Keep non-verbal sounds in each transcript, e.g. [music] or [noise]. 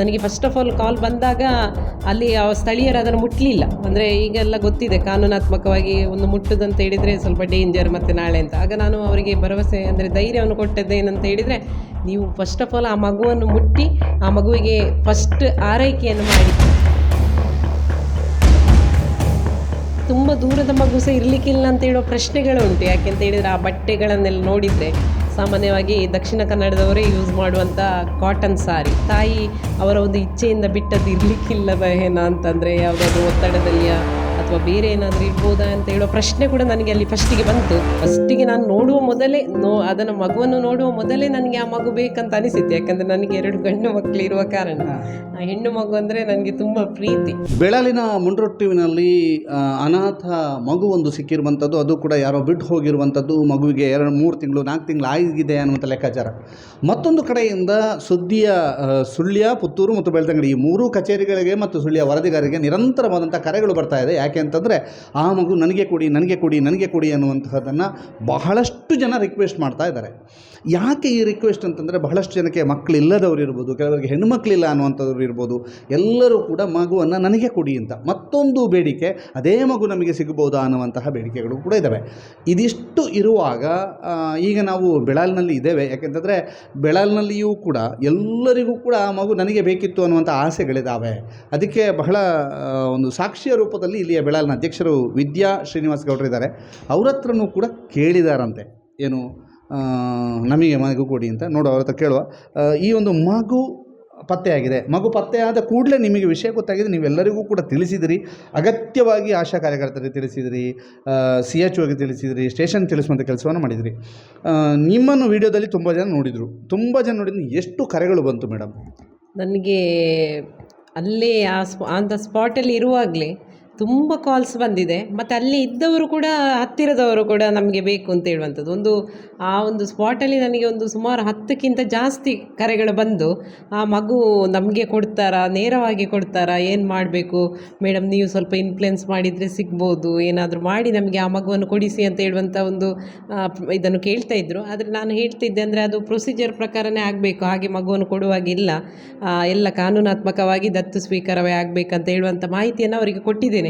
ನನಗೆ first of all ಕಾಲ್ ಬಂದಾಗ ಅಲ್ಲಿ ಆ ಸ್ಥಳೀಯರು ಅದನ್ನು ಮುಟ್ಟಲಿಲ್ಲ ಅಂದರೆ ಈಗೆಲ್ಲ ಗೊತ್ತಿದೆ, ಕಾನೂನಾತ್ಮಕವಾಗಿ ಒಂದು ಮುಟ್ಟದಂತ ಹೇಳಿದರೆ ಸ್ವಲ್ಪ ಡೇಂಜರ್ ಮತ್ತು ನಾಳೆ ಅಂತ. ಆಗ ನಾನು ಅವರಿಗೆ ಭರವಸೆ, ಅಂದರೆ ಧೈರ್ಯವನ್ನು ಕೊಟ್ಟದ್ದು ಏನಂತ ಹೇಳಿದರೆ, ನೀವು ಫಸ್ಟ್ ಆಫ್ ಆಲ್ ಆ ಮಗುವನ್ನು ಮುಟ್ಟಿ, ಆ ಮಗುವಿಗೆ ಫಸ್ಟ್ ಆರೈಕೆಯನ್ನು ಮಾಡಿ. ತುಂಬ ದೂರದ ಮಗು ಸಹ ಇರಲಿಕ್ಕಿಲ್ಲ ಅಂತ ಹೇಳೋ ಪ್ರಶ್ನೆಗಳು ಉಂಟು ಯಾಕೆಂತ ಹೇಳಿದರೆ ಆ ಬಟ್ಟೆಗಳನ್ನೆಲ್ಲ ನೋಡಿದರೆ ಸಾಮಾನ್ಯವಾಗಿ ದಕ್ಷಿಣ ಕನ್ನಡದವರೇ ಯೂಸ್ ಮಾಡುವಂಥ ಕಾಟನ್ ಸಾರಿ. ತಾಯಿ ಅವರ ಒಂದು ಇಚ್ಛೆಯಿಂದ ಬಿಟ್ಟದ್ದು ಇರಲಿಕ್ಕಿಲ್ಲವ ಏನೋ ಅಂತಂದರೆ ಯಾವುದಾದ್ರು ಒತ್ತಡದಲ್ಲಿಯ ಅಥವಾ ಬೇರೆ ಏನಾದರೂ ಇರ್ಬೋದಾ ಅಂತ ಹೇಳೋ ಪ್ರಶ್ನೆ ಕೂಡ ನನಗೆ ಅಲ್ಲಿ ಫಸ್ಟಿಗೆ ಬಂತು. ಫಸ್ಟಿಗೆ ನಾನು ನೋಡುವ ಮೊದಲೇ ನೋ ಅದನ್ನು ಮಗುವನ್ನು ನೋಡುವ ಮೊದಲೇ ನನಗೆ ಆ ಮಗು ಬೇಕಂತ ಅನಿಸಿತ್ತು. ಯಾಕಂದರೆ ನನಗೆ ಎರಡು ಗಂಡು ಮಕ್ಕಳು ಇರುವ ಕಾರಣ. ಆ ಹೆಣ್ಣು ಮಗು ಅಂದರೆ ನನಗೆ ತುಂಬ ಪ್ರೀತಿ. ಬೆಳಲಿನ ಮುಂಡ್ರೊಟ್ಟಿವಿನಲ್ಲಿ ಅನಾಥ ಮಗು ಒಂದು ಸಿಕ್ಕಿರುವಂಥದ್ದು ಅದು ಕೂಡ ಯಾರೋ ಬಿಟ್ಟು ಹೋಗಿರುವಂಥದ್ದು ಮಗುವಿಗೆ ಎರಡು ಮೂರು ತಿಂಗಳು ನಾಲ್ಕು ತಿಂಗಳು ಆಗಿದೆ ಅನ್ನುವಂಥ ಲೆಕ್ಕಾಚಾರ. ಮತ್ತೊಂದು ಕಡೆಯಿಂದ ಸುದ್ದಿಯ ಸುಳ್ಯ ಪುತ್ತೂರು ಮತ್ತು ಬೆಳ್ತಂಗಡಿ ಈ ಮೂರೂ ಕಚೇರಿಗಳಿಗೆ ಮತ್ತು ಸುಳ್ಯ ವರದಿಗಾರರಿಗೆ ನಿರಂತರವಾದಂಥ ಕರೆಗಳು ಬರ್ತಾ ಇದೆ. ಯಾಕೆ ಅಂತಂದರೆ, ಆ ಮಗು ನನಗೆ ಕೊಡಿ ನನಗೆ ಕೊಡಿ ನನಗೆ ಕೊಡಿ ಅನ್ನುವಂತಹದ್ದನ್ನು ಬಹಳಷ್ಟು ಜನ ರಿಕ್ವೆಸ್ಟ್ ಮಾಡ್ತಾ ಇದ್ದಾರೆ. ಯಾಕೆ ಈ ರಿಕ್ವೆಸ್ಟ್ ಅಂತಂದರೆ ಬಹಳಷ್ಟು ಜನಕ್ಕೆ ಮಕ್ಕಳಿಲ್ಲದವ್ರು ಇರ್ಬೋದು, ಕೆಲವರಿಗೆ ಹೆಣ್ಣುಮಕ್ಕಳಿಲ್ಲ ಅನ್ನುವಂಥವ್ರು ಇರ್ಬೋದು, ಎಲ್ಲರೂ ಕೂಡ ಮಗುವನ್ನು ನನಗೆ ಕೊಡಿ ಅಂತ ಮತ್ತೊಂದು ಬೇಡಿಕೆ, ಅದೇ ಮಗು ನಮಗೆ ಸಿಗಬಹುದಾ ಅನ್ನುವಂತಹ ಬೇಡಿಕೆಗಳು ಕೂಡ ಇದ್ದಾವೆ ಇದಿಷ್ಟು ಇರುವಾಗ ಈಗ ನಾವು ಬೆಳಾಲ್ನಲ್ಲಿ ಇದ್ದೇವೆ, ಯಾಕೆಂತಂದರೆ ಬೆಳಾಲ್ನಲ್ಲಿಯೂ ಕೂಡ ಎಲ್ಲರಿಗೂ ಕೂಡ ಆ ಮಗು ನನಗೆ ಬೇಕಿತ್ತು ಅನ್ನುವಂಥ ಆಸೆಗಳಿದ್ದಾವೆ ಅದಕ್ಕೆ ಬಹಳ ಒಂದು ಸಾಕ್ಷಿಯ ರೂಪದಲ್ಲಿ ಇಲ್ಲಿಯ ಬೆಳಾಲ್ನ ಅಧ್ಯಕ್ಷರು ವಿದ್ಯಾ ಶ್ರೀನಿವಾಸ್ ಗೌಡರಿದ್ದಾರೆ. ಅವ್ರ ಹತ್ರನೂ ಕೂಡ ಕೇಳಿದಾರಂತೆ. ಏನು? ನಮಗೆ ಮಗು ಕೊಡಿ ಅಂತ ನೋಡು, ಅವ್ರ ಹತ್ರ ಕೇಳುವ. ಈ ಒಂದು ಮಗು ಪತ್ತೆಯಾಗಿದೆ. ಮಗು ಪತ್ತೆಯಾದ ಕೂಡಲೇ ನಿಮಗೆ ವಿಷಯ ಗೊತ್ತಾಗಿದೆ. ನೀವೆಲ್ಲರಿಗೂ ಕೂಡ ತಿಳಿಸಿದಿರಿ. ಅಗತ್ಯವಾಗಿ ಆಶಾ ಕಾರ್ಯಕರ್ತರಿಗೆ ತಿಳಿಸಿದಿರಿ. ಸಿ ಎಚ್ ಓಗೆ ತಿಳಿಸಿದಿರಿ. ಸ್ಟೇಷನ್ ತಿಳಿಸುವಂಥ ಕೆಲಸವನ್ನು ಮಾಡಿದಿರಿ. ನಿಮ್ಮನ್ನು ವಿಡಿಯೋದಲ್ಲಿ ತುಂಬ ಜನ ನೋಡಿದರು. ತುಂಬ ಜನ ನೋಡಿದ್ರು. ಎಷ್ಟು ಕರೆಗಳು ಬಂತು ಮೇಡಮ್? ನನಗೆ ಅಲ್ಲೇ ಆ ಸ್ಪಾ, ಅಂತ ಸ್ಪಾಟಲ್ಲಿ ಇರುವಾಗಲೇ ತುಂಬ ಕಾಲ್ಸ್ ಬಂದಿದೆ. ಮತ್ತು ಅಲ್ಲಿ ಇದ್ದವರು ಕೂಡ, ಹತ್ತಿರದವರು ಕೂಡ ನಮಗೆ ಬೇಕು ಅಂತ ಹೇಳುವಂಥದ್ದು. ಒಂದು, ಆ ಒಂದು ಸ್ಪಾಟಲ್ಲಿ ನನಗೆ ಒಂದು ಸುಮಾರು ಹತ್ತಕ್ಕಿಂತ ಜಾಸ್ತಿ ಕರೆಗಳು ಬಂದು, ಆ ಮಗು ನಮಗೆ ಕೊಡ್ತಾರಾ, ನೇರವಾಗಿ ಕೊಡ್ತಾರಾ, ಏನು ಮಾಡಬೇಕು? ಮೇಡಮ್ ನೀವು ಸ್ವಲ್ಪ ಇನ್ಫ್ಲುಯೆನ್ಸ್ ಮಾಡಿದರೆ ಸಿಗ್ಬೋದು, ಏನಾದರೂ ಮಾಡಿ ನಮಗೆ ಆ ಮಗುವನ್ನು ಕೊಡಿಸಿ ಅಂತ ಹೇಳುವಂಥ ಒಂದು ಇದನ್ನು ಕೇಳ್ತಾ ಇದ್ದರು ಆದರೆ ನಾನು ಹೇಳ್ತಿದ್ದೆ ಅಂದರೆ ಅದು ಪ್ರೊಸೀಜರ್ ಪ್ರಕಾರನೇ ಆಗಬೇಕು. ಹಾಗೆ ಮಗುವನ್ನು ಕೊಡುವಾಗಿಲ್ಲ. ಎಲ್ಲ ಕಾನೂನಾತ್ಮಕವಾಗಿ ದತ್ತು ಸ್ವೀಕಾರವೇ ಆಗಬೇಕಂತ ಹೇಳುವಂಥ ಮಾಹಿತಿಯನ್ನು ಅವರಿಗೆ ಕೊಟ್ಟಿದ್ದೇನೆ.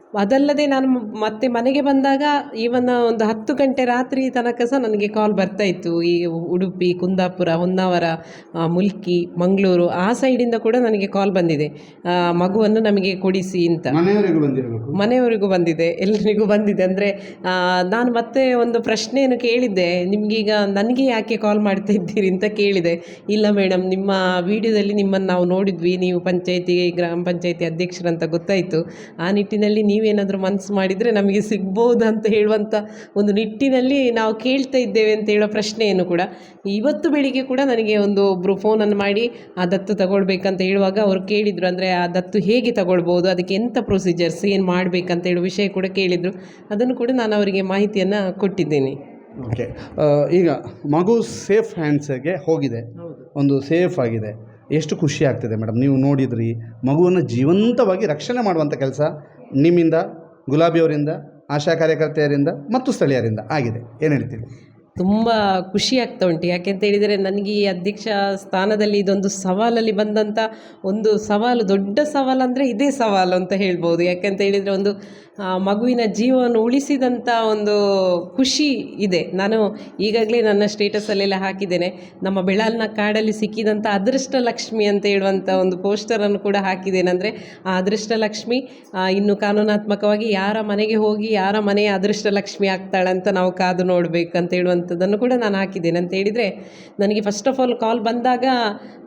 ಅದಲ್ಲದೆ ನಾನು ಮತ್ತೆ ಮನೆಗೆ ಬಂದಾಗ ಈವನ್ ಒಂದು ಹತ್ತು ಗಂಟೆ ರಾತ್ರಿ ತನಕ ಸಹ ನನಗೆ ಕಾಲ್ ಬರ್ತಾ ಇತ್ತು. ಈ ಉಡುಪಿ ಕುಂದಾಪುರ ಹೊನ್ನಾವರ ಮುಲ್ಕಿ ಮಂಗಳೂರು ಆ ಸೈಡಿಂದ ಕೂಡ ನನಗೆ ಕಾಲ್ ಬಂದಿದೆ. ಮಗುವನ್ನು ನಮಗೆ ಕೊಡಿಸಿ ಅಂತ. ಮನೆಯವರಿಗೂ ಬಂದಿದೆ. ಎಲ್ಲರಿಗೂ ಬಂದಿದೆ. ಅಂದರೆ ನಾನು ಮತ್ತೆ ಒಂದು ಪ್ರಶ್ನೆಯನ್ನು ಕೇಳಿದ್ದೆ. ನಿಮಗೀಗ ನನಗೆ ಯಾಕೆ ಕಾಲ್ ಮಾಡ್ತಾ ಇದ್ದೀರಿ ಅಂತ ಕೇಳಿದೆ. ಇಲ್ಲ ಮೇಡಮ್ ನಿಮ್ಮ ವಿಡಿಯೋದಲ್ಲಿ ನಿಮ್ಮನ್ನು ನಾವು ನೋಡಿದ್ವಿ. ನೀವು ಪಂಚಾಯತಿ ಗ್ರಾಮ ಪಂಚಾಯತಿ ಅಧ್ಯಕ್ಷರಂತ ಗೊತ್ತಾಯಿತು. ಆ ನಿಟ್ಟಿನಲ್ಲಿ ನೀವೇನಾದರೂ ಮನಸ್ಸು ಮಾಡಿದರೆ ನಮಗೆ ಸಿಗ್ಬೋದು ಅಂತ ಹೇಳುವಂಥ ಒಂದು ನಿಟ್ಟಿನಲ್ಲಿ ನಾವು ಕೇಳ್ತಾ ಇದ್ದೇವೆ ಅಂತ ಹೇಳೋ ಪ್ರಶ್ನೆಯನ್ನು ಕೂಡ ಇವತ್ತು ಬೆಳಿಗ್ಗೆ ಕೂಡ ನನಗೆ ಒಂದು ಒಬ್ಬರು ಫೋನನ್ನು ಮಾಡಿ ಆ ದತ್ತು ತಗೊಳ್ಬೇಕಂತ ಹೇಳುವಾಗ ಅವರು ಕೇಳಿದರು ಅಂದರೆ ಆ ದತ್ತು ಹೇಗೆ ತಗೊಳ್ಬೋದು? ಅದಕ್ಕೆ ಎಂಥ ಪ್ರೊಸೀಜರ್ಸ್ ಏನು ಮಾಡಬೇಕಂತ ಹೇಳೋ ವಿಷಯ ಕೂಡ ಕೇಳಿದರು. ಅದನ್ನು ಕೂಡ ನಾನು ಅವರಿಗೆ ಮಾಹಿತಿಯನ್ನು ಕೊಟ್ಟಿದ್ದೇನೆ. ಓಕೆ ಈಗ ಮಗು ಸೇಫ್ ಹ್ಯಾಂಡ್ಸ್ಗೆ ಹೋಗಿದೆ. ಒಂದು ಸೇಫ್ ಆಗಿದೆ. ಎಷ್ಟು ಖುಷಿ ಆಗ್ತಿದೆ ಮೇಡಮ್? ನೀವು ನೋಡಿದ್ರಿ ಮಗುವನ್ನು ಜೀವಂತವಾಗಿ ರಕ್ಷಣೆ ಮಾಡುವಂಥ ಕೆಲಸ ನಿಮ್ಮಿಂದ, ಗುಲಾಬಿಯವರಿಂದ, ಆಶಾ ಕಾರ್ಯಕರ್ತೆಯರಿಂದ ಮತ್ತು ಸ್ಥಳೀಯರಿಂದ ಆಗಿದೆ. ಏನು ಹೇಳ್ತೀವಿ ತುಂಬ ಖುಷಿ ಆಗ್ತಾ ಉಂಟು. ಯಾಕೆಂತ ಹೇಳಿದರೆ ನನಗೆ ಈ ಅಧ್ಯಕ್ಷ ಸ್ಥಾನದಲ್ಲಿ ಇದೊಂದು ಸವಾಲಲ್ಲಿ ಬಂದಂಥ ಒಂದು ಸವಾಲು, ದೊಡ್ಡ ಸವಾಲು ಅಂದರೆ ಇದೇ ಸವಾಲು ಅಂತ ಹೇಳ್ಬೋದು. ಯಾಕೆಂತ ಹೇಳಿದರೆ ಒಂದು ಮಗುವಿನ ಜೀವವನ್ನು ಉಳಿಸಿದಂಥ ಒಂದು ಖುಷಿ ಇದೆ. ನಾನು ಈಗಾಗಲೇ ನನ್ನ ಸ್ಟೇಟಸಲ್ಲೆಲ್ಲ ಹಾಕಿದ್ದೇನೆ. ನಮ್ಮ ಬೆಳಾಲ್ನ ಕಾಡಲ್ಲಿ ಸಿಕ್ಕಿದಂಥ ಅದೃಷ್ಟ ಲಕ್ಷ್ಮಿ ಅಂತ ಹೇಳುವಂಥ ಒಂದು ಪೋಸ್ಟರನ್ನು ಕೂಡ ಹಾಕಿದ್ದೇನೆಂದರೆ ಆ ಅದೃಷ್ಟ ಲಕ್ಷ್ಮಿ ಇನ್ನು ಕಾನೂನಾತ್ಮಕವಾಗಿ ಯಾರ ಮನೆಗೆ ಹೋಗಿ ಯಾರ ಮನೆಯ ಅದೃಷ್ಟ ಲಕ್ಷ್ಮಿ ಆಗ್ತಾಳೆ ಅಂತ ನಾವು ಕಾದು ನೋಡಬೇಕಂತ ಹೇಳುವಂಥದ್ದನ್ನು ಕೂಡ ನಾನು ಹಾಕಿದ್ದೇನೆ. ಅಂತ ಹೇಳಿದರೆ ನನಗೆ ಫಸ್ಟ್ ಆಫ್ ಆಲ್ ಕಾಲ್ ಬಂದಾಗ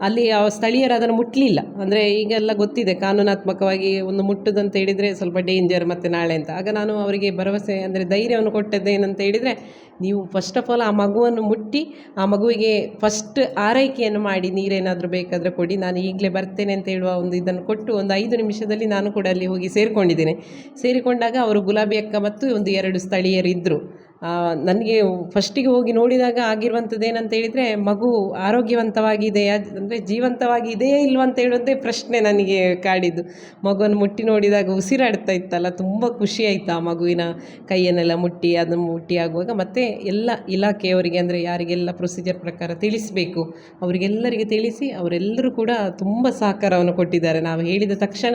ಅಲ್ಲಿ ಆ ಸ್ಥಳೀಯರು ಅದನ್ನು ಮುಟ್ಟಲಿಲ್ಲ ಅಂದರೆ ಈಗೆಲ್ಲ ಗೊತ್ತಿದೆ, ಕಾನೂನಾತ್ಮಕವಾಗಿ ಒಂದು ಮುಟ್ಟದಂತ ಹೇಳಿದರೆ ಸ್ವಲ್ಪ ಡೇಂಜರ್ ಮತ್ತು ನಾಳೆ ಅಂತ. ಆಗ ನಾನು ಅವರಿಗೆ ಭರವಸೆ, ಅಂದರೆ ಧೈರ್ಯವನ್ನು ಕೊಟ್ಟದ್ದು ಏನಂತ ಹೇಳಿದರೆ, ನೀವು ಫಸ್ಟ್ ಆಫ್ ಆಲ್ ಆ ಮಗುವನ್ನು ಮುಟ್ಟಿ, ಆ ಮಗುವಿಗೆ ಫಸ್ಟ್ ಆರೈಕೆಯನ್ನು ಮಾಡಿ, ನೀರೇನಾದರೂ ಬೇಕಾದರೆ ಕೊಡಿ, ನಾನು ಈಗಲೇ ಬರ್ತೇನೆ ಅಂತ ಹೇಳುವ ಒಂದು ಇದನ್ನು ಕೊಟ್ಟು ಒಂದು ಐದು ನಿಮಿಷದಲ್ಲಿ ನಾನು ಕೂಡ ಅಲ್ಲಿ ಹೋಗಿ ಸೇರಿಕೊಂಡಿದ್ದೇನೆ. ಸೇರಿಕೊಂಡಾಗ ಅವರು ಗುಲಾಬಿ ಅಕ್ಕ ಮತ್ತು ಒಂದು ಎರಡು ಸ್ಥಳೀಯರು ಇದ್ದರು ನನಗೆ ಫಸ್ಟಿಗೆ ಹೋಗಿ ನೋಡಿದಾಗ ಆಗಿರುವಂಥದ್ದು ಏನಂತ ಹೇಳಿದರೆ ಮಗು ಆರೋಗ್ಯವಂತವಾಗಿದೆಯಾ ಅಂದರೆ ಜೀವಂತವಾಗಿ ಇದೆಯೇ ಇಲ್ವಂತ ಹೇಳೋದೇ ಪ್ರಶ್ನೆ ನನಗೆ ಕಾಡಿದ್ದು. ಮಗುವನ್ನು ಮುಟ್ಟಿ ನೋಡಿದಾಗ ಉಸಿರಾಡ್ತಾ ಇತ್ತಲ್ಲ, ತುಂಬ ಖುಷಿ ಆಯಿತು ಆ ಮಗುವಿನ ಕೈಯನ್ನೆಲ್ಲ ಮುಟ್ಟಿ, ಅದನ್ನು ಮುಟ್ಟಿ ಆಗುವಾಗ. ಮತ್ತು ಎಲ್ಲ ಇಲಾಖೆಯವರಿಗೆ ಅಂದರೆ ಯಾರಿಗೆಲ್ಲ ಪ್ರೊಸೀಜರ್ ಪ್ರಕಾರ ತಿಳಿಸಬೇಕು, ಅವರಿಗೆಲ್ಲರಿಗೆ ತಿಳಿಸಿ ಅವರೆಲ್ಲರೂ ಕೂಡ ತುಂಬ ಸಹಕಾರವನ್ನು ಕೊಟ್ಟಿದ್ದಾರೆ. ನಾವು ಹೇಳಿದ ತಕ್ಷಣ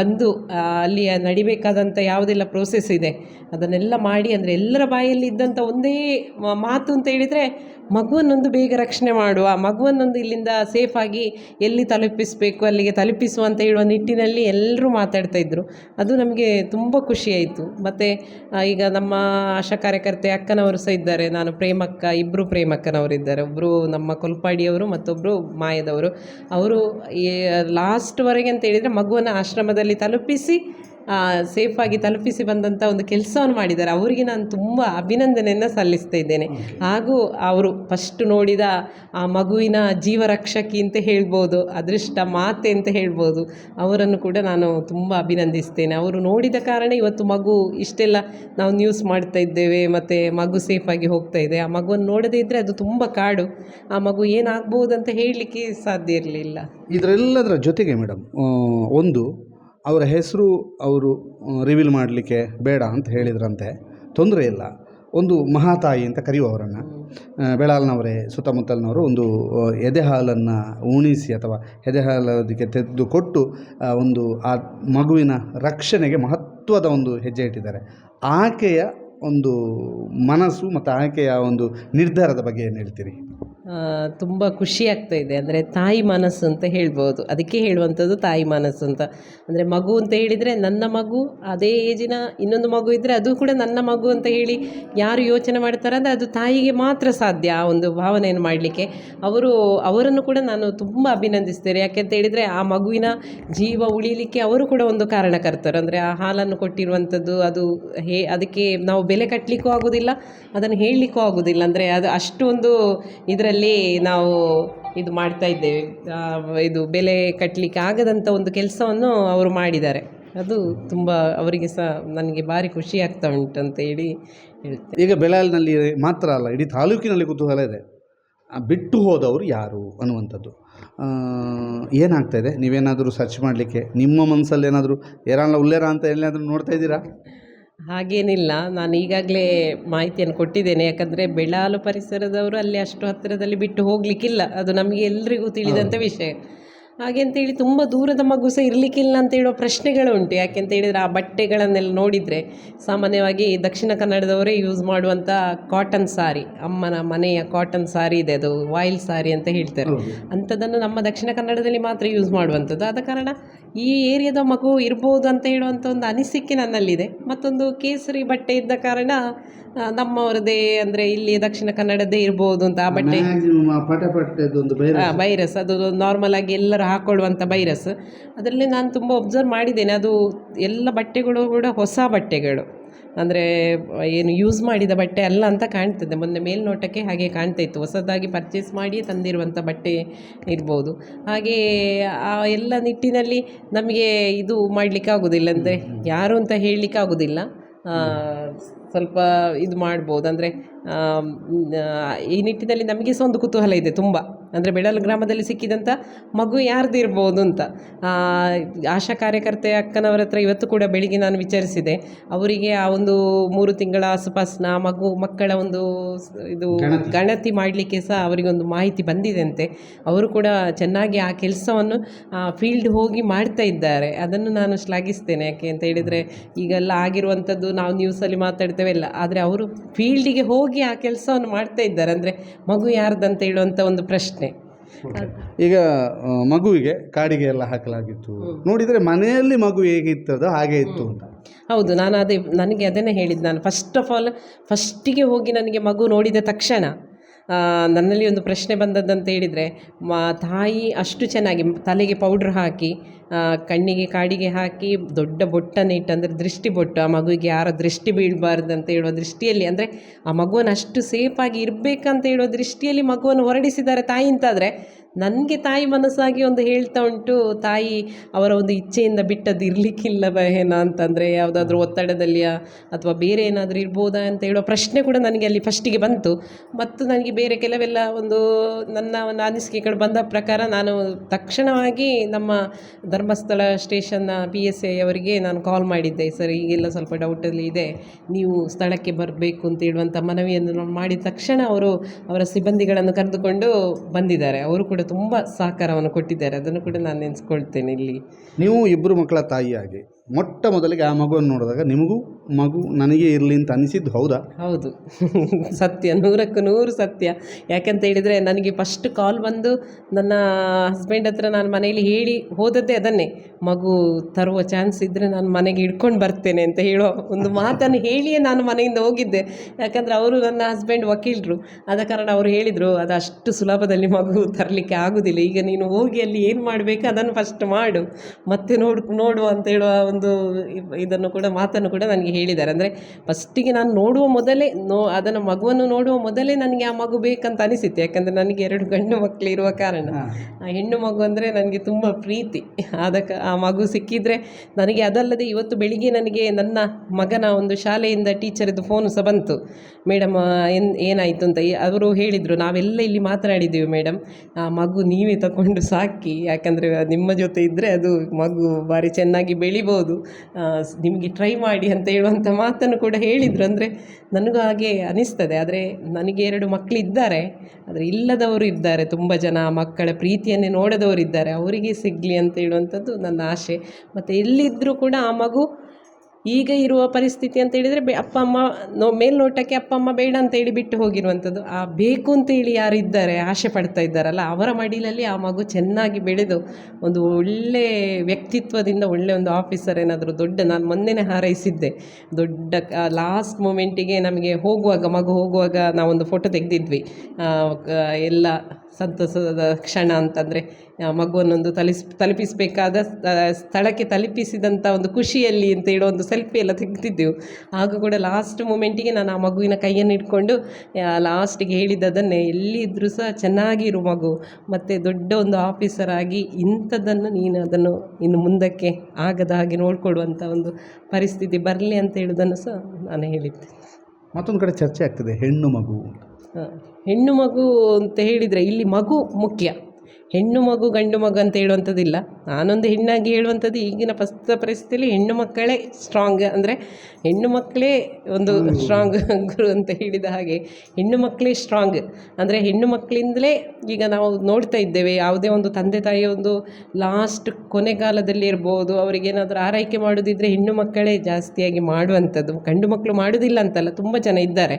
ಬಂದು ಅಲ್ಲಿ ನಡಿಬೇಕಾದಂಥ ಯಾವುದೆಲ್ಲ ಪ್ರೋಸೆಸ್ ಇದೆ, ಅದನ್ನೆಲ್ಲ ಮಾಡಿ, ಅಂದರೆ ಎಲ್ಲರ ಬಾಯಲ್ಲಿ ಇದ್ದಂಥ ಒಂದೇ ಮಾತು ಅಂತ ಹೇಳಿದರೆ, ಮಗುವನ್ನೊಂದು ಬೇಗ ರಕ್ಷಣೆ ಮಾಡುವ, ಮಗುವನ್ನೊಂದು ಇಲ್ಲಿಂದ ಸೇಫಾಗಿ ಎಲ್ಲಿ ತಲುಪಿಸಬೇಕು, ಅಲ್ಲಿಗೆ ತಲುಪಿಸುವ ಅಂತ ಹೇಳುವ ನಿಟ್ಟಿನಲ್ಲಿ ಎಲ್ಲರೂ ಮಾತಾಡ್ತಾ ಇದ್ದರು ಅದು ನಮಗೆ ತುಂಬ ಖುಷಿಯಾಯಿತು ಮತ್ತು ಈಗ ನಮ್ಮ ಆಶಾ ಕಾರ್ಯಕರ್ತೆ ಅಕ್ಕನವರು ಸಹ ಇದ್ದಾರೆ. ನಾನು ಪ್ರೇಮಕ್ಕ ಇಬ್ಬರು ಪ್ರೇಮಕ್ಕನವರಿದ್ದಾರೆ. ಒಬ್ಬರು ನಮ್ಮ ಕೊಲ್ಪಾಡಿಯವರು ಮತ್ತೊಬ್ಬರು ಮಾಯದವರು. ಅವರು ಲಾಸ್ಟ್ವರೆಗೆ ಅಂತ ಹೇಳಿದರೆ ಮಗುವನ್ನು ಆಶ್ರಮದಲ್ಲಿ ತಲುಪಿಸಿ ಸೇಫಾಗಿ ತಲುಪಿಸಿ ಬಂದಂಥ ಒಂದು ಕೆಲಸವನ್ನು ಮಾಡಿದ್ದಾರೆ. ಅವರಿಗೆ ನಾನು ತುಂಬ ಅಭಿನಂದನೆಯನ್ನು ಸಲ್ಲಿಸ್ತಾ ಇದ್ದೇನೆ. ಹಾಗೂ ಅವರು ಫಸ್ಟ್ ನೋಡಿದ ಆ ಮಗುವಿನ ಜೀವರಕ್ಷಕಿ ಅಂತ ಹೇಳ್ಬೋದು ಅದೃಷ್ಟ ಮಾತೆ ಅಂತ ಹೇಳ್ಬೋದು ಅವರನ್ನು ಕೂಡ ನಾನು ತುಂಬ ಅಭಿನಂದಿಸ್ತೇನೆ. ಅವರು ನೋಡಿದ ಕಾರಣ ಇವತ್ತು ಮಗು ಇಷ್ಟೆಲ್ಲ ನಾವು ನ್ಯೂಸ್ ಮಾಡ್ತಾ ಇದ್ದೇವೆ ಮತ್ತು ಮಗು ಸೇಫಾಗಿ ಹೋಗ್ತಾ ಇದೆ. ಆ ಮಗುವನ್ನು ನೋಡದೇ ಇದ್ದರೆ ಅದು ತುಂಬ ಕಾಡು. ಆ ಮಗು ಏನಾಗ್ಬೋದು ಅಂತ ಹೇಳಲಿಕ್ಕೆ ಸಾಧ್ಯ ಇರಲಿಲ್ಲ. ಇದರೆಲ್ಲದರ ಜೊತೆಗೆ ಮೇಡಮ್ ಒಂದು ಅವರ ಹೆಸರು ಅವರು ರಿವೀಲ್ ಮಾಡಲಿಕ್ಕೆ ಬೇಡ ಅಂತ ಹೇಳಿದ್ರಂತೆ. ತೊಂದರೆ ಇಲ್ಲ. ಒಂದು ಮಹಾತಾಯಿ ಅಂತ ಕರೆಯುವ ಅವರನ್ನು. ಬೆಳಾಲ್ನವರೇ ಸುತ್ತಮುತ್ತಲಿನವರು ಒಂದು ಎದೆಹಾಲನ್ನು ಎದೆ ಹಾಲನ್ನು ಉಣಿಸಿ ಅಥವಾ ಎದೆ ತೆಗೆದುಕೊಟ್ಟು ಒಂದು ಆ ಮಗುವಿನ ರಕ್ಷಣೆಗೆ ಮಹತ್ವದ ಒಂದು ಹೆಜ್ಜೆ ಇಟ್ಟಿದ್ದಾರೆ. ಆಕೆಯ ಒಂದು ಮನಸ್ಸು ಮತ್ತು ಆಕೆಯ ಒಂದು ನಿರ್ಧಾರದ ಬಗ್ಗೆ ಏನು ಹೇಳ್ತೀರಿ? ತುಂಬ ಖುಷಿ ಆಗ್ತಾ ಇದೆ. ಅಂದರೆ ತಾಯಿ ಮನಸ್ಸು ಅಂತ ಹೇಳ್ಬೋದು. ಅದಕ್ಕೆ ಹೇಳುವಂಥದ್ದು ತಾಯಿ ಮನಸ್ಸು ಅಂತ. ಅಂದರೆ ಮಗು ಅಂತ ಹೇಳಿದರೆ ನನ್ನ ಮಗು, ಅದೇ ಏಜಿನ ಇನ್ನೊಂದು ಮಗು ಇದ್ದರೆ ಅದು ಕೂಡ ನನ್ನ ಮಗು ಅಂತ ಹೇಳಿ ಯಾರು ಯೋಚನೆ ಮಾಡ್ತಾರೆ ಅಂದರೆ ಅದು ತಾಯಿಗೆ ಮಾತ್ರ ಸಾಧ್ಯ ಆ ಒಂದು ಭಾವನೆಯನ್ನು ಮಾಡಲಿಕ್ಕೆ. ಅವರು, ಅವರನ್ನು ಕೂಡ ನಾನು ತುಂಬ ಅಭಿನಂದಿಸ್ತೇನೆ. ಯಾಕೆಂತ ಹೇಳಿದರೆ ಆ ಮಗುವಿನ ಜೀವ ಉಳಿಲಿಕ್ಕೆ ಅವರು ಕೂಡ ಒಂದು ಕಾರಣಕರ್ತರು. ಅಂದರೆ ಆ ಹಾಲನ್ನು ಕೊಟ್ಟಿರುವಂಥದ್ದು ಅದು ಹೇ, ಅದಕ್ಕೆ ನಾವು ಬೆಲೆ ಕಟ್ಟಲಿಕ್ಕೂ ಆಗೋದಿಲ್ಲ, ಅದನ್ನು ಹೇಳಲಿಕ್ಕೂ ಆಗೋದಿಲ್ಲ. ಅಂದರೆ ಅದು ಅಷ್ಟೊಂದು ಇದರಲ್ಲಿ ನಾವು ಇದು ಮಾಡ್ತಾ ಇದ್ದೇವೆ. ಇದು ಬೆಲೆ ಕಟ್ಟಲಿಕ್ಕೆ ಆಗದಂಥ ಒಂದು ಕೆಲಸವನ್ನು ಅವರು ಮಾಡಿದ್ದಾರೆ. ಅದು ತುಂಬ ಅವರಿಗೆ ಸಹ ನನಗೆ ಭಾರಿ ಖುಷಿ ಆಗ್ತಾ ಉಂಟು ಅಂತ ಹೇಳಿ ಹೇಳ್ತೇನೆ. ಈಗ ಬೆಳಾಲ್ನಲ್ಲಿ ಮಾತ್ರ ಅಲ್ಲ ಇಡೀ ತಾಲೂಕಿನಲ್ಲಿ ಕುತೂಹಲ ಇದೆ. ಬಿಟ್ಟು ಹೋದವರು ಯಾರು ಅನ್ನುವಂಥದ್ದು. ಆ, ಏನಾಗ್ತಾ ಇದೆ? ನೀವೇನಾದರೂ ಸರ್ಚ್ ಮಾಡಲಿಕ್ಕೆ ನಿಮ್ಮ ಮನಸ್ಸಲ್ಲಿ ಏನಾದರೂ ಏರಾಳ ಉಲ್ಲೇರ ಅಂತ ಎಲ್ಲಾದರೂ ನೋಡ್ತಾ ಇದ್ದೀರಾ? ಹಾಗೇನಿಲ್ಲ. ನಾನು ಈಗಾಗಲೇ ಮಾಹಿತಿಯನ್ನು ಕೊಟ್ಟಿದ್ದೇನೆ. ಯಾಕಂದರೆ ಬೆಳಾಲು ಪರಿಸರದವರು ಅಲ್ಲಿ ಅಷ್ಟು ಹತ್ತಿರದಲ್ಲಿ ಬಿಟ್ಟು ಹೋಗಲಿಕ್ಕಿಲ್ಲ. ಅದು ನಮಗೆ ಎಲ್ಲರಿಗೂ ತಿಳಿದಂಥ ವಿಷಯ. ಹಾಗೆ ಅಂತೇಳಿ ತುಂಬ ದೂರದ ಮಗು ಸಹ ಇರಲಿಕ್ಕಿಲ್ಲ ಅಂತ ಹೇಳುವ ಪ್ರಶ್ನೆಗಳು ಉಂಟು. ಯಾಕೆಂತ ಹೇಳಿದರೆ ಆ ಬಟ್ಟೆಗಳನ್ನೆಲ್ಲ ನೋಡಿದರೆ ಸಾಮಾನ್ಯವಾಗಿ ದಕ್ಷಿಣ ಕನ್ನಡದವರೇ ಯೂಸ್ ಮಾಡುವಂಥ ಕಾಟನ್ ಸಾರಿ ಅಮ್ಮನ ಮನೆಯ ಕಾಟನ್ ಸಾರಿ ಇದೆ ಅದು ವಾಯಿಲ್ ಸಾರಿ ಅಂತ ಹೇಳ್ತಾರೆ. ಅಂಥದ್ದನ್ನು ನಮ್ಮ ದಕ್ಷಿಣ ಕನ್ನಡದಲ್ಲಿ ಮಾತ್ರ ಯೂಸ್ ಮಾಡುವಂಥದ್ದು. ಆದ ಕಾರಣ ಈ ಏರಿಯಾದ ಮಗು ಇರ್ಬೋದು ಅಂತ ಹೇಳುವಂಥ ಒಂದು ಅನಿಸಿಕೆ ನನ್ನಲ್ಲಿದೆ. ಮತ್ತೊಂದು ಕೇಸರಿ ಬಟ್ಟೆ ಇದ್ದ ಕಾರಣ ನಮ್ಮವರದೇ ಅಂದರೆ ಇಲ್ಲಿ ದಕ್ಷಿಣ ಕನ್ನಡದ್ದೇ ಇರ್ಬೋದು ಅಂತ ಆ ಬಟ್ಟೆ. ಆ, ವೈರಸ್ ಅದು ನಾರ್ಮಲ್ ಆಗಿ ಎಲ್ಲರೂ ಹಾಕೊಳ್ಳುವಂಥ ವೈರಸ್ ಅದರಲ್ಲಿ ನಾನು ತುಂಬ ಒಬ್ಸರ್ವ್ ಮಾಡಿದ್ದೇನೆ. ಅದು ಎಲ್ಲ ಬಟ್ಟೆಗಳು ಕೂಡ ಹೊಸ ಬಟ್ಟೆಗಳು. ಅಂದರೆ ಏನು ಯೂಸ್ ಮಾಡಿದ ಬಟ್ಟೆ ಅಲ್ಲ ಅಂತ ಕಾಣ್ತದೆ. ಮೊನ್ನೆ ಮೇಲ್ನೋಟಕ್ಕೆ ಹಾಗೆ ಕಾಣ್ತಾ ಇತ್ತು. ಹೊಸದಾಗಿ ಪರ್ಚೇಸ್ ಮಾಡಿ ತಂದಿರುವಂಥ ಬಟ್ಟೆ ಇರ್ಬೋದು. ಹಾಗೆ ಆ ಎಲ್ಲ ನಿಟ್ಟಿನಲ್ಲಿ ನಮಗೆ ಇದು ಮಾಡಲಿಕ್ಕೆ ಆಗೋದಿಲ್ಲ ಅಂದರೆ ಯಾರು ಅಂತ ಹೇಳಲಿಕ್ಕೆ ಆಗೋದಿಲ್ಲ ಸ್ವಲ್ಪ ಇದು ಮಾಡ್ಬೋದು. ಅಂದರೆ ಈ ನಿಟ್ಟಿನಲ್ಲಿ ನಮಗೆ ಸಹ ಒಂದು ಕುತೂಹಲ ಇದೆ ತುಂಬ. ಅಂದರೆ ಬೆಳಲು ಗ್ರಾಮದಲ್ಲಿ ಸಿಕ್ಕಿದಂಥ ಮಗು ಯಾರ್ದು ಇರ್ಬೋದು ಅಂತ. ಆಶಾ ಕಾರ್ಯಕರ್ತೆ ಅಕ್ಕನವರ ಹತ್ರ ಇವತ್ತು ಕೂಡ ಬೆಳಿಗ್ಗೆ ನಾನು ವಿಚಾರಿಸಿದೆ. ಅವರಿಗೆ ಆ ಒಂದು ಮೂರು ತಿಂಗಳ ಆಸುಪಾಸಿನ ಮಗು ಮಕ್ಕಳ ಒಂದು ಇದು ಗಣತಿ. ಮಾಡಲಿಕ್ಕೆ ಸಹ ಅವರಿಗೊಂದು ಮಾಹಿತಿ ಬಂದಿದೆ ಅಂತೆ ಅವರು ಕೂಡ ಚೆನ್ನಾಗಿ ಆ ಕೆಲಸವನ್ನು ಫೀಲ್ಡ್ ಹೋಗಿ ಮಾಡ್ತಾ ಇದ್ದಾರೆ. ಅದನ್ನು ನಾನು ಶ್ಲಾಘಿಸ್ತೇನೆ. ಯಾಕೆ ಅಂತ ಹೇಳಿದರೆ ಈಗೆಲ್ಲ ಆಗಿರುವಂಥದ್ದು ನಾವು ನ್ಯೂಸಲ್ಲಿ ಮಾತಾಡ್ತೇವೆ ಇಲ್ಲ ಆದರೆ ಅವರು ಫೀಲ್ಡಿಗೆ ಹೋಗಿ ಆ ಕೆಲಸವನ್ನು ಮಾಡ್ತಾ ಇದ್ದಾರೆ. ಅಂದರೆ ಮಗು ಯಾರ್ದಂತ ಹೇಳುವಂಥ ಒಂದು ಪ್ರಶ್ನೆ. ಈಗ ಮಗುವಿಗೆ ಕಾಡಿಗೆ ಎಲ್ಲ ಹಾಕಲಾಗಿತ್ತು. ನೋಡಿದರೆ ಮನೆಯಲ್ಲಿ ಮಗು ಹೇಗಿತ್ತದೋ ಹಾಗೆ ಇತ್ತು ಅಂತ. ಹೌದು ನಾನು ಅದೇ ನನಗೆ ಅದನ್ನೇ ಹೇಳಿದ್ದು. ನಾನು ಫಸ್ಟ್ ಆಫ್ ಆಲ್ ಫಸ್ಟಿಗೆ ಹೋಗಿ ನನಗೆ ಮಗು ನೋಡಿದ ತಕ್ಷಣ ನನ್ನಲ್ಲಿ ಒಂದು ಪ್ರಶ್ನೆ ಬಂದದ್ದಂತ ಹೇಳಿದರೆ ಮ ತಾಯಿ ಅಷ್ಟು ಚೆನ್ನಾಗಿ ತಲೆಗೆ ಪೌಡ್ರ್ ಹಾಕಿ ಕಣ್ಣಿಗೆ ಕಾಡಿಗೆ ಹಾಕಿ ದೊಡ್ಡ ಬೊಟ್ಟನ್ನು ಇಟ್ಟು ಅಂದರೆ ದೃಷ್ಟಿ ಬೊಟ್ಟು, ಆ ಮಗುವಿಗೆ ಯಾರ ದೃಷ್ಟಿ ಬೀಳಬಾರ್ದು ಅಂತ ಹೇಳುವ ದೃಷ್ಟಿಯಲ್ಲಿ, ಅಂದರೆ ಆ ಮಗುವನ್ನು ಅಷ್ಟು ಸೇಫಾಗಿ ಇರಬೇಕಂತ ಹೇಳುವ ದೃಷ್ಟಿಯಲ್ಲಿ ಮಗುವನ್ನು ಹೊರಡಿಸಿದ್ದಾರೆ ತಾಯಿ ಅಂತಾದರೆ ನನಗೆ ತಾಯಿ ಮನಸ್ಸಾಗಿ ಒಂದು ಹೇಳ್ತಾ ಉಂಟು, ತಾಯಿ ಅವರ ಒಂದು ಇಚ್ಛೆಯಿಂದ ಬಿಟ್ಟದ್ದು ಇರಲಿಕ್ಕಿಲ್ಲ ಬಹೇನ ಅಂತಂದರೆ ಯಾವುದಾದ್ರೂ ಒತ್ತಡದಲ್ಲಿಯಾ ಅಥವಾ ಬೇರೆ ಏನಾದರೂ ಇರ್ಬೋದಾ ಅಂತ ಹೇಳುವ ಪ್ರಶ್ನೆ ಕೂಡ ನನಗೆ ಅಲ್ಲಿ ಫಸ್ಟಿಗೆ ಬಂತು. ಮತ್ತು ನನಗೆ ಬೇರೆ ಕೆಲವೆಲ್ಲ ಒಂದು ನನ್ನ ಒಂದು ಅನಿಸಿಕೆಗಳು ಬಂದ ಪ್ರಕಾರ ನಾನು ತಕ್ಷಣವಾಗಿ ನಮ್ಮ ಧರ್ಮಸ್ಥಳ ಸ್ಟೇಷನ್ನ ಪಿ ಎಸ್ ಐ ಅವರಿಗೆ ನಾನು ಕಾಲ್ ಮಾಡಿದ್ದೆ, ಸರ್, ಈಗೆಲ್ಲ ಸ್ವಲ್ಪ ಡೌಟಲ್ಲಿ ಇದೆ, ನೀವು ಸ್ಥಳಕ್ಕೆ ಬರಬೇಕು ಅಂತ ಹೇಳುವಂಥ ಮನವಿಯನ್ನು ನಾನು ಮಾಡಿದ ತಕ್ಷಣ ಅವರು ಅವರ ಸಿಬ್ಬಂದಿಗಳನ್ನು ಕರೆದುಕೊಂಡು ಬಂದಿದ್ದಾರೆ. ಅವರು ಕೂಡ ತುಂಬ ಸಹಕಾರವನ್ನು ಕೊಟ್ಟಿದ್ದಾರೆ. ಅದನ್ನು ಕೂಡ ನಾನು ನೆನೆಸ್ಕೊಳ್ತೇನೆ ಇಲ್ಲಿ. ನೀವು ಇಬ್ಬರು ಮಕ್ಕಳ ತಾಯಿಯಾಗಿ ಮೊಟ್ಟ ಮೊದಲಿಗೆ ಆ ಮಗುವನ್ನು ನೋಡಿದಾಗ ನಿಮಗೂ ಮಗು ನನಗೆ ಇರಲಿ ಅಂತ ಅನಿಸಿದ್ದು ಹೌದಾ? ಹೌದು. [laughs] ಸತ್ಯ, ನೂರಕ್ಕೂ ನೂರು ಸತ್ಯ. ಯಾಕಂತ ಹೇಳಿದರೆ ನನಗೆ ಫಸ್ಟ್ ಕಾಲ್ ಬಂದು ನನ್ನ ಹಸ್ಬೆಂಡ್ ಹತ್ರ ನಾನು ಮನೆಯಲ್ಲಿ ಹೇಳಿ ಹೋದದ್ದೇ ಅದನ್ನೇ. ಮಗು ತರುವ ಚಾನ್ಸ್ ಇದ್ದರೆ ನಾನು ಮನೆಗೆ ಹಿಡ್ಕೊಂಡು ಬರ್ತೇನೆ ಅಂತ ಹೇಳೋ ಒಂದು ಮಾತನ್ನು ಹೇಳಿಯೇ ನಾನು ಮನೆಯಿಂದ ಹೋಗಿದ್ದೆ. ಯಾಕಂದರೆ ಅವರು ನನ್ನ ಹಸ್ಬೆಂಡ್ ವಕೀಲರು. ಆದ ಕಾರಣ ಅವರು ಹೇಳಿದರು, ಅದು ಅಷ್ಟು ಸುಲಭದಲ್ಲಿ ಮಗು ತರಲಿಕ್ಕೆ ಆಗೋದಿಲ್ಲ. ಈಗ ನೀನು ಹೋಗಿ ಅಲ್ಲಿ ಏನು ಮಾಡಬೇಕು ಅದನ್ನು ಫಸ್ಟ್ ಮಾಡು. ಮತ್ತೆ ನೋಡು, ನೋಡುವ ಅಂತ ಹೇಳುವ ಒಂದು ಇದ್- ಇದನ್ನು ಕೂಡ, ಮಾತನ್ನು ಕೂಡ ನನಗೆ ಹೇಳಿದ್ದಾರೆ. ಅಂದರೆ ಫಸ್ಟಿಗೆ ನಾನು ನೋಡುವ ಮೊದಲೇ ನೋ ಅದನ್ನು ಮಗುವನ್ನು ನೋಡುವ ಮೊದಲೇ ನನಗೆ ಆ ಮಗು ಬೇಕಂತ ಅನಿಸಿತ್ತು. ಯಾಕಂದರೆ ನನಗೆ ಎರಡು ಗಂಡು ಮಕ್ಕಳು ಇರುವ ಕಾರಣ. ಆ ಹೆಣ್ಣು ಮಗು ಅಂದರೆ ನನಗೆ ತುಂಬ ಪ್ರೀತಿ. ಅದಕ್ಕೆ ಆ ಮಗು ಸಿಕ್ಕಿದರೆ ನನಗೆ ಅದಲ್ಲದೆ ಇವತ್ತು ಬೆಳಿಗ್ಗೆ ನನಗೆ ನನ್ನ ಮಗನ ಒಂದು ಶಾಲೆಯಿಂದ ಟೀಚರ್ದು ಫೋನು ಸಹ ಬಂತು. ಮೇಡಮ್ ಏನು ಏನಾಯಿತು? ಅಂತ. ಅವರು ಹೇಳಿದರು ನಾವೆಲ್ಲ ಇಲ್ಲಿ ಮಾತನಾಡಿದ್ದೀವಿ ಮೇಡಮ್. ಆ ಮಗು ನೀವೇ ತಗೊಂಡು ಸಾಕಿ. ಯಾಕಂದರೆ ನಿಮ್ಮ ಜೊತೆ ಇದ್ದರೆ ಅದು ಮಗು ಭಾರಿ ಚೆನ್ನಾಗಿ ಬೆಳಿಬೋದು. ನಿಮಗೆ ಟ್ರೈ ಮಾಡಿ ಅಂತ ಹೇಳುವಂಥ ಮಾತನ್ನು ಕೂಡ ಹೇಳಿದರು. ಅಂದರೆ ನನಗೂ ಹಾಗೆ ಅನಿಸ್ತದೆ. ಆದರೆ ನನಗೆ ಎರಡು ಮಕ್ಕಳಿದ್ದಾರೆ ಆದರೆ ಇಲ್ಲದವರು ಇದ್ದಾರೆ. ತುಂಬ ಜನ ಮಕ್ಕಳ ಪ್ರೀತಿಯನ್ನೇ ನೋಡದವರು ಇದ್ದಾರೆ ಅವರಿಗೆ ಸಿಗಲಿ ಅಂತ ಹೇಳುವಂಥದ್ದು ನನ್ನ ಆಸೆ. ಮತ್ತು ಎಲ್ಲಿದ್ದರೂ ಕೂಡ ಆ ಮಗು ಈಗ ಇರುವ ಪರಿಸ್ಥಿತಿ ಅಂತ ಹೇಳಿದರೆ ಬೆ ಅಪ್ಪ ಅಮ್ಮ ನೋ ಮೇಲ್ನೋಟಕ್ಕೆ ಅಪ್ಪ ಅಮ್ಮ ಬೇಡ ಅಂತ ಹೇಳಿ ಬಿಟ್ಟು ಹೋಗಿರುವಂಥದ್ದು. ಆ ಬೇಕು ಅಂತೇಳಿ ಯಾರಿದ್ದಾರೆ ಆಸೆ ಪಡ್ತಾ ಇದ್ದಾರಲ್ಲ, ಅವರ ಮಡಿಲಲ್ಲಿ ಆ ಮಗು ಚೆನ್ನಾಗಿ ಬೆಳೆದು ಒಂದು ಒಳ್ಳೆ ವ್ಯಕ್ತಿತ್ವದಿಂದ ಒಳ್ಳೆ ಒಂದು ಆಫೀಸರ್ ಏನಾದರೂ ದೊಡ್ಡ ನಾನು ಮೊನ್ನೆನೇ ಹಾರೈಸಿದ್ದೆ. ದೊಡ್ಡ ಲಾಸ್ಟ್ ಮೂಮೆಂಟಿಗೆ ನಮಗೆ ಹೋಗುವಾಗ, ಮಗು ಹೋಗುವಾಗ ನಾವೊಂದು ಫೋಟೋ ತೆಗೆದಿದ್ವಿ. ಎಲ್ಲ ಸಂತಸದ ಕ್ಷಣ ಅಂತಂದರೆ ಮಗುವನ್ನೊಂದು ತಲಿಸ್ ತಲುಪಿಸಬೇಕಾದ ಸ್ಥಳಕ್ಕೆ ತಲುಪಿಸಿದಂಥ ಒಂದು ಖುಷಿಯಲ್ಲಿ ಅಂತ ಹೇಳೋ ಒಂದು ಸೆಲ್ಫಿ ಎಲ್ಲ ತೆಗೆದಿದ್ದೆವು ಆಗ ಕೂಡ ಲಾಸ್ಟ್ ಮೂಮೆಂಟಿಗೆ ನಾನು ಆ ಮಗುವಿನ ಕೈಯನ್ನು ಇಟ್ಕೊಂಡು ಲಾಸ್ಟಿಗೆ ಹೇಳಿದ್ದದನ್ನೇ ಎಲ್ಲಿದ್ದರೂ ಸಹ ಚೆನ್ನಾಗಿರು ಮಗು ಮತ್ತು ದೊಡ್ಡ ಒಂದು ಆಫೀಸರ್ ಆಗಿ ಇಂಥದ್ದನ್ನು ನೀನು ಅದನ್ನು ಇನ್ನು ಮುಂದಕ್ಕೆ ಆಗದ ಹಾಗೆ ನೋಡಿಕೊಡುವಂಥ ಒಂದು ಪರಿಸ್ಥಿತಿ ಬರಲಿ ಅಂತ ಹೇಳೋದನ್ನು ಸಹ ನಾನು ಹೇಳಿದ್ದೆ ಮತ್ತೊಂದು ಕಡೆ ಚರ್ಚೆ ಆಗ್ತದೆ ಹೆಣ್ಣು ಮಗು. ಹ. ಹೆಣ್ಣು ಮಗು ಅಂತ ಹೇಳಿದರೆ ಇಲ್ಲಿ ಮಗು ಮುಖ್ಯ. ಹೆಣ್ಣು ಮಗು ಗಂಡು ಮಗು ಅಂತ ಹೇಳುವಂಥದ್ದಿಲ್ಲ. ನಾನೊಂದು ಹೆಣ್ಣಾಗಿ ಹೇಳುವಂಥದ್ದು ಈಗಿನ ಪ್ರಸ್ತುತ ಪರಿಸ್ಥಿತಿಯಲ್ಲಿ ಹೆಣ್ಣು ಮಕ್ಕಳೇ ಸ್ಟ್ರಾಂಗ್ ಅಂದರೆ ಹೆಣ್ಣು ಮಕ್ಕಳೇ ಒಂದು ಸ್ಟ್ರಾಂಗ್ ಗುರು ಅಂತ ಹೇಳಿದ ಹಾಗೆ ಹೆಣ್ಣು ಮಕ್ಕಳೇ ಸ್ಟ್ರಾಂಗ್ ಅಂದರೆ ಹೆಣ್ಣು ಮಕ್ಕಳಿಂದಲೇ ಈಗ ನಾವು ನೋಡ್ತಾ ಇದ್ದೇವೆ. ಯಾವುದೇ ಒಂದು ತಂದೆ ತಾಯಿಯ ಒಂದು ಲಾಸ್ಟ್ ಕೊನೆಗಾಲದಲ್ಲಿ ಇರ್ಬೋದು ಅವರಿಗೇನಾದರೂ ಆರೈಕೆ ಮಾಡೋದಿದ್ದರೆ ಹೆಣ್ಣು ಮಕ್ಕಳೇ ಜಾಸ್ತಿಯಾಗಿ ಮಾಡುವಂಥದ್ದು. ಗಂಡು ಮಕ್ಕಳು ಮಾಡೋದಿಲ್ಲ ಅಂತಲ್ಲ ತುಂಬ ಜನ ಇದ್ದಾರೆ.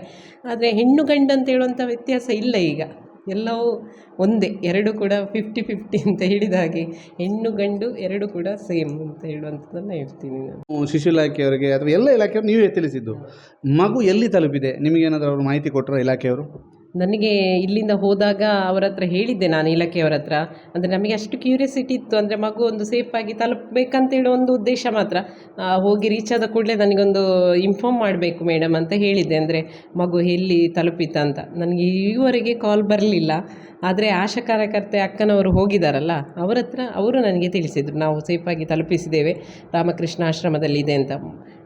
ಆದರೆ ಹೆಣ್ಣು ಗಂಡು ಅಂತ ಹೇಳುವಂಥ ವ್ಯತ್ಯಾಸ ಇಲ್ಲ ಈಗ. ಎಲ್ಲವೂ ಒಂದೇ, ಎರಡು ಕೂಡ ಫಿಫ್ಟಿ ಫಿಫ್ಟಿ ಅಂತ ಹೇಳಿದ ಹಾಗೆ, ಹೆಣ್ಣು ಗಂಡು ಎರಡು ಕೂಡ ಸೇಮ್ ಅಂತ ಹೇಳುವಂಥದ್ದನ್ನು ಹೇಳ್ತೀನಿ ನಾನು. ಶಿಶು ಇಲಾಖೆಯವರಿಗೆ ಅಥವಾ ಎಲ್ಲ ಇಲಾಖೆಯವರು ನೀವೇ ತಿಳಿಸಿದ್ದು. ಮಗು ಎಲ್ಲಿ ತಲುಪಿದೆ? ನಿಮಗೇನಾದರೂ ಅವರು ಮಾಹಿತಿ ಕೊಟ್ಟರು ಇಲಾಖೆಯವರು? ನನಗೆ ಇಲ್ಲಿಂದ ಹೋದಾಗ ಅವರ ಹತ್ರ ಹೇಳಿದ್ದೆ ನಾನು ಇಲಾಖೆಯವರ ಹತ್ರ. ಅಂದರೆ ನಮಗೆ ಅಷ್ಟು ಕ್ಯೂರಿಯಾಸಿಟಿ ಇತ್ತು. ಅಂದರೆ ಮಗು ಒಂದು ಸೇಫಾಗಿ ತಲುಪಬೇಕಂತೇಳಿ ಒಂದು ಉದ್ದೇಶ ಮಾತ್ರ. ಹೋಗಿ ರೀಚ್ ಆದ ಕೂಡಲೇ ನನಗೊಂದು ಇನ್ಫಾರ್ಮ್ ಮಾಡಬೇಕು ಮೇಡಮ್ ಅಂತ ಹೇಳಿದ್ದೆ. ಅಂದರೆ ಮಗು ಎಲ್ಲಿ ತಲುಪಿತ ಅಂತ. ನನಗೆ ಈವರೆಗೆ ಕಾಲ್ ಬರಲಿಲ್ಲ. ಆದರೆ ಆಶಾ ಕಾರ್ಯಕರ್ತೆ ಅಕ್ಕನವರು ಹೋಗಿದ್ದಾರಲ್ಲ ಅವರ ಹತ್ರ ಅವರು ನನಗೆ ತಿಳಿಸಿದರು, ನಾವು ಸೇಫಾಗಿ ತಲುಪಿಸಿದ್ದೇವೆ. ರಾಮಕೃಷ್ಣ ಆಶ್ರಮದಲ್ಲಿದೆ ಅಂತ.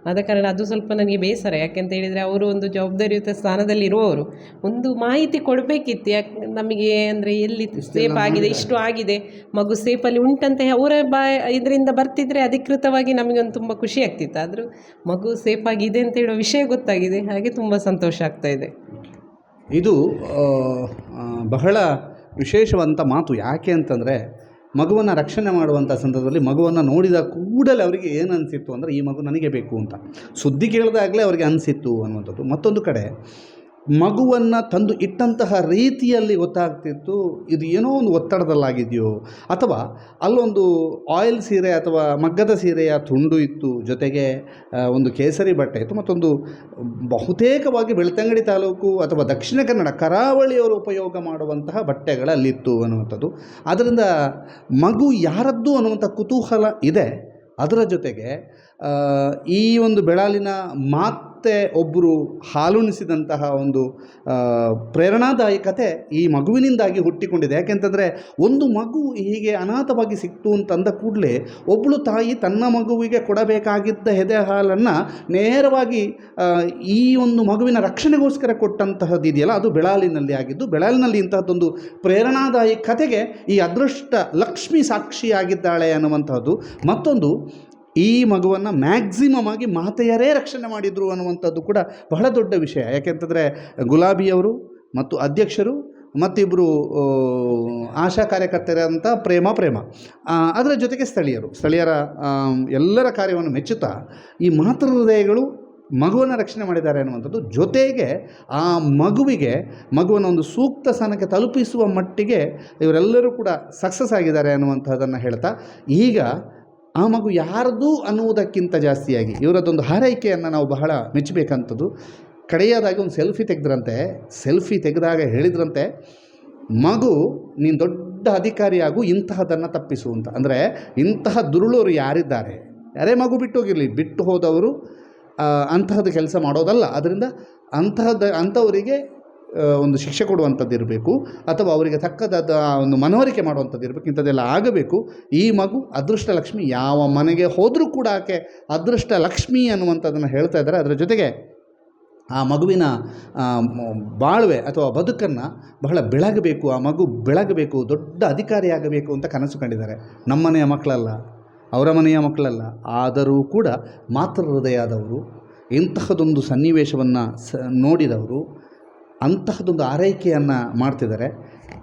ಆದ ಕಾರಣ ಅದು ಸ್ವಲ್ಪ ನನಗೆ ಬೇಸರ. ಯಾಕೆಂತ ಹೇಳಿದರೆ ಅವರು ಒಂದು ಜವಾಬ್ದಾರಿಯುತ ಸ್ಥಾನದಲ್ಲಿ ಇರುವವರು ಒಂದು ಮಾಹಿತಿ ಕೊಡಬೇಕಿತ್ತು. ಯಾಕೆ ನಮಗೆ ಅಂದರೆ ಎಲ್ಲಿ ಸೇಫ್ ಆಗಿದೆ ಇಷ್ಟು ಆಗಿದೆ ಮಗು ಸೇಫಲ್ಲಿ ಉಂಟಂತ. ಅವರ ಬಾ ಇದರಿಂದ ಬರ್ತಿದ್ರೆ ಅಧಿಕೃತವಾಗಿ ನಮಗೊಂದು ಒಂದು ತುಂಬ ಖುಷಿ ಆಗ್ತಿತ್ತು. ಆದರೂ ಮಗು ಸೇಫ್ ಆಗಿದೆ ಅಂತ ಹೇಳೋ ವಿಷಯ ಗೊತ್ತಾಗಿದೆ. ಹಾಗೆ ತುಂಬ ಸಂತೋಷ ಆಗ್ತಾ ಇದೆ. ಇದು ಬಹಳ ವಿಶೇಷವಂತ ಮಾತು. ಯಾಕೆ ಅಂತಂದರೆ ಮಗುವನ್ನು ರಕ್ಷಣೆ ಮಾಡುವಂಥ ಸಂದರ್ಭದಲ್ಲಿ ಮಗುವನ್ನು ನೋಡಿದ ಕೂಡಲೇ ಅವರಿಗೆ ಏನು ಅನಿಸಿತ್ತು ಅಂದರೆ, ಈ ಮಗು ನನಗೆ ಬೇಕು ಅಂತ. ಸುದ್ದಿ ಕೇಳಿದಾಗಲೇ ಅವರಿಗೆ ಅನಿಸಿತ್ತು ಅನ್ನುವಂಥದ್ದು. ಮತ್ತೊಂದು ಕಡೆ ಮಗುವನ್ನು ತಂದು ಇಟ್ಟಂತಹ ರೀತಿಯಲ್ಲಿ ಗೊತ್ತಾಗ್ತಿತ್ತು, ಇದು ಏನೋ ಒಂದು ಒತ್ತಡದಲ್ಲಾಗಿದೆಯೋ? ಅಥವಾ ಅಲ್ಲೊಂದು ಆಯಿಲ್ ಸೀರೆ ಅಥವಾ ಮಗ್ಗದ ಸೀರೆಯ ತುಂಡು ಇತ್ತು, ಜೊತೆಗೆ ಒಂದು ಕೇಸರಿ ಬಟ್ಟೆ ಇತ್ತು, ಮತ್ತೊಂದು ಬಹುತೇಕವಾಗಿ ಬೆಳ್ತಂಗಡಿ ತಾಲೂಕು ಅಥವಾ ದಕ್ಷಿಣ ಕನ್ನಡ ಕರಾವಳಿಯವರು ಉಪಯೋಗ ಮಾಡುವಂತಹ ಬಟ್ಟೆಗಳಲ್ಲಿತ್ತು ಅನ್ನುವಂಥದ್ದು. ಅದರಿಂದ ಮಗು ಯಾರದ್ದು ಅನ್ನುವಂಥ ಕುತೂಹಲ ಇದೆ. ಅದರ ಜೊತೆಗೆ ಈ ಒಂದು ಬೆಳಾಲಿನ ಮತ್ತೆ ಒಬ್ಬರು ಹಾಲುಣಿಸಿದಂತಹ ಒಂದು ಪ್ರೇರಣಾದಾಯಕತೆ ಈ ಮಗುವಿನಿಂದಾಗಿ ಹುಟ್ಟಿಕೊಂಡಿದೆ. ಯಾಕೆಂತಂದರೆ ಒಂದು ಮಗು ಹೀಗೆ ಅನಾಥವಾಗಿ ಸಿಕ್ತು ಅಂತಂದ ಕೂಡಲೇ ಒಬ್ಬಳು ತಾಯಿ ತನ್ನ ಮಗುವಿಗೆ ಕೊಡಬೇಕಾಗಿದ್ದ ಎದೆ ಹಾಲನ್ನು ನೇರವಾಗಿ ಈ ಒಂದು ಮಗುವಿನ ರಕ್ಷಣೆಗೋಸ್ಕರ ಕೊಟ್ಟಂತಹದ್ದು ಇದೆಯಲ್ಲ, ಅದು ಬೆಳಾಲಿನಲ್ಲಿ ಆಗಿದ್ದು, ಬೆಳಾಲಿನಲ್ಲಿ ಇಂತಹದ್ದೊಂದು ಪ್ರೇರಣಾದಾಯಿ ಕತೆಗೆ ಈ ಅದೃಷ್ಟ ಲಕ್ಷ್ಮಿ ಸಾಕ್ಷಿಯಾಗಿದ್ದಾಳೆ ಅನ್ನುವಂಥದ್ದು ಮತ್ತೊಂದು ಈ ಮಗುವನ್ನು ಮ್ಯಾಕ್ಸಿಮಮ್ ಆಗಿ ಮಾತೆಯರೇ ರಕ್ಷಣೆ ಮಾಡಿದರು ಅನ್ನುವಂಥದ್ದು ಕೂಡ ಬಹಳ ದೊಡ್ಡ ವಿಷಯ. ಯಾಕೆಂತಂದರೆ ಗುಲಾಬಿಯವರು ಮತ್ತು ಅಧ್ಯಕ್ಷರು ಮತ್ತಿಬ್ಬರು ಆಶಾ ಕಾರ್ಯಕರ್ತರಂಥ ಪ್ರೇಮ ಪ್ರೇಮ. ಅದರ ಜೊತೆಗೆ ಸ್ಥಳೀಯರು. ಸ್ಥಳೀಯರ ಎಲ್ಲರ ಕಾರ್ಯವನ್ನು ಮೆಚ್ಚುತ್ತಾ ಈ ಮಾತೃ ಹೃದಯಗಳು ಮಗುವನ್ನು ರಕ್ಷಣೆ ಮಾಡಿದ್ದಾರೆ ಅನ್ನುವಂಥದ್ದು ಜೊತೆಗೆ ಆ ಮಗುವಿಗೆ, ಮಗುವನ್ನು ಒಂದು ಸೂಕ್ತ ಸ್ಥಾನಕ್ಕೆ ತಲುಪಿಸುವ ಮಟ್ಟಿಗೆ ಇವರೆಲ್ಲರೂ ಕೂಡ ಸಕ್ಸಸ್ ಆಗಿದ್ದಾರೆ ಅನ್ನುವಂಥದ್ದನ್ನು ಹೇಳ್ತಾ ಈಗ ಆ ಮಗು ಯಾರ್ದು ಅನ್ನುವುದಕ್ಕಿಂತ ಜಾಸ್ತಿಯಾಗಿ ಇವರದೊಂದು ಹಾರೈಕೆಯನ್ನು ನಾವು ಬಹಳ ಮೆಚ್ಚಬೇಕಂಥದ್ದು ಕಡೆಯದಾಗಿ ಒಂದು ಸೆಲ್ಫಿ ತೆಗೆದ್ರಂತೆ, ಸೆಲ್ಫಿ ತೆಗೆದಾಗ ಹೇಳಿದ್ರಂತೆ, ಮಗು, ನೀನು ದೊಡ್ಡ ಅಧಿಕಾರಿಯಾಗು, ಇಂತಹದನ್ನು ತಪ್ಪಿಸು ಅಂತ. ಅಂದರೆ ಇಂತಹ ದುರುಳೋರು ಯಾರಿದ್ದಾರೆ? ಯಾರೇ ಮಗು ಬಿಟ್ಟು ಹೋಗಿರಲಿ ಬಿಟ್ಟು ಹೋದವರು ಅಂತಹದ್ದು ಕೆಲಸ ಮಾಡೋದಲ್ಲ. ಅದರಿಂದ ಅಂತಹದ ಅಂಥವರಿಗೆ ಒಂದು ಶಿಕ್ಷೆ ಕೊಡುವಂಥದ್ದು ಇರಬೇಕು, ಅಥವಾ ಅವರಿಗೆ ತಕ್ಕದಾದ ಒಂದು ಮನವರಿಕೆ ಮಾಡುವಂಥದ್ದು ಇರಬೇಕು, ಇಂಥದ್ದೆಲ್ಲ ಆಗಬೇಕು. ಈ ಮಗು ಅದೃಷ್ಟ ಲಕ್ಷ್ಮಿ ಯಾವ ಮನೆಗೆ ಹೋದರೂ ಕೂಡ ಆಕೆ ಅದೃಷ್ಟ ಲಕ್ಷ್ಮಿ ಅನ್ನುವಂಥದ್ದನ್ನು ಹೇಳ್ತಾ ಇದ್ದಾರೆ. ಅದರ ಜೊತೆಗೆ ಆ ಮಗುವಿನ ಬಾಳ್ವೆ ಅಥವಾ ಬದುಕನ್ನು ಬಹಳ ಬೆಳಗಬೇಕು, ಆ ಮಗು ಬೆಳಗಬೇಕು, ದೊಡ್ಡ ಅಧಿಕಾರಿಯಾಗಬೇಕು ಅಂತ ಕನಸು ಕಂಡಿದ್ದಾರೆ. ನಮ್ಮನೆಯ ಮಕ್ಕಳಲ್ಲ, ಅವರ ಮನೆಯ ಮಕ್ಕಳಲ್ಲ, ಆದರೂ ಕೂಡ ಮಾತೃ ಹೃದಯದವರು, ಇಂತಹದೊಂದು ಸನ್ನಿವೇಶವನ್ನು ಸ, ನೋಡಿದವರು ಅಂತಹದೊಂದು ಆರೈಕೆಯನ್ನು ಮಾಡ್ತಿದ್ದಾರೆ.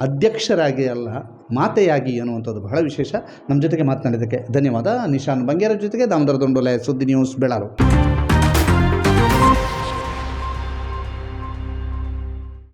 ಅಧ್ಯಕ್ಷರಾಗಿ ಅಲ್ಲ, ಮಾತೆಯಾಗಿ ಅನ್ನುವಂಥದ್ದು ಬಹಳ ವಿಶೇಷ. ನಮ್ಮ ಜೊತೆಗೆ ಮಾತನಾಡಿದ್ದಕ್ಕೆ ಧನ್ಯವಾದ. ನಿಶಾನ್ ಬಂಗೇರ ಜೊತೆಗೆ ದಾಮೋದರ ದೊಂಡೋಲೆ ಸುದ್ದಿ ನ್ಯೂಸ್ ಬೆಳಾರು